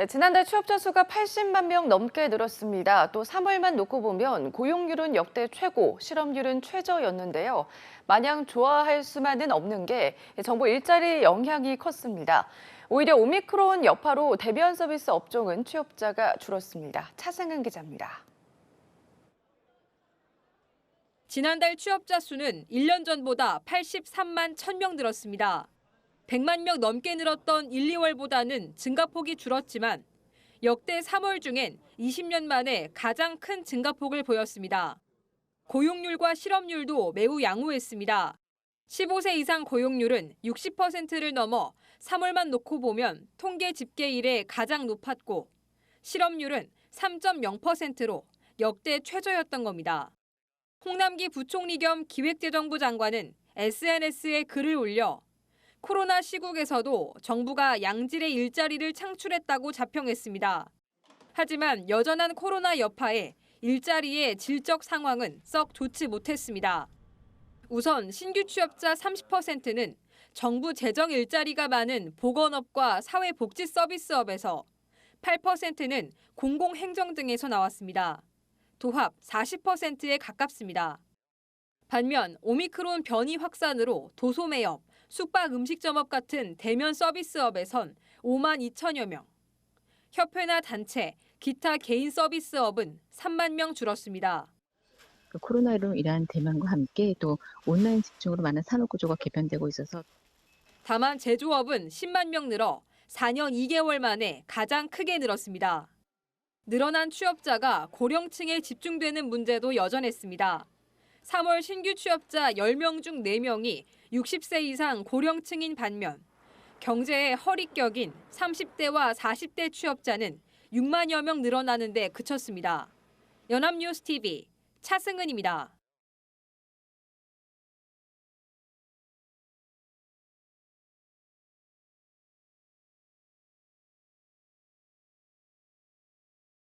네, 지난달 취업자 수가 80만 명 넘게 늘었습니다. 또 3월만 놓고 보면 고용률은 역대 최고, 실업률은 최저였는데요. 마냥 좋아할 수만은 없는 게 정부 일자리 영향이 컸습니다. 오히려 오미크론 여파로 대면 서비스 업종은 취업자가 줄었습니다. 차승은 기자입니다. 지난달 취업자 수는 1년 전보다 83만 1000명 늘었습니다. 100만 명 넘게 늘었던 1, 2월보다는 증가폭이 줄었지만 역대 3월 중엔 20년 만에 가장 큰 증가폭을 보였습니다. 고용률과 실업률도 매우 양호했습니다. 15세 이상 고용률은 60%를 넘어 3월만 놓고 보면 통계 집계 이래 가장 높았고 실업률은 3.0%로 역대 최저였던 겁니다. 홍남기 부총리 겸 기획재정부 장관은 SNS에 글을 올려 코로나 시국에서도 정부가 양질의 일자리를 창출했다고 자평했습니다. 하지만 여전한 코로나 여파에 일자리의 질적 상황은 썩 좋지 못했습니다. 우선 신규 취업자 30%는 정부 재정 일자리가 많은 보건업과 사회복지 서비스업에서 8%는 공공행정 등에서 나왔습니다. 도합 40%에 가깝습니다. 반면 오미크론 변이 확산으로 도소매업, 숙박 음식점업 같은 대면 서비스업에선 5만 2천여 명, 협회나 단체, 기타 개인 서비스업은 3만 명 줄었습니다. 그 코로나로 인한 대면과 함께 또 온라인 집중으로 많은 산업 구조가 개편되고 있어서 다만 제조업은 10만 명 늘어 4년 2개월 만에 가장 크게 늘었습니다. 늘어난 취업자가 고령층에 집중되는 문제도 여전했습니다. 3월 신규 취업자 10명 중 4명이 60세 이상 고령층인 반면 경제의 허리격인 30대와 40대 취업자는 6만여 명 늘어나는 데 그쳤습니다. 연합뉴스 TV 차승은입니다.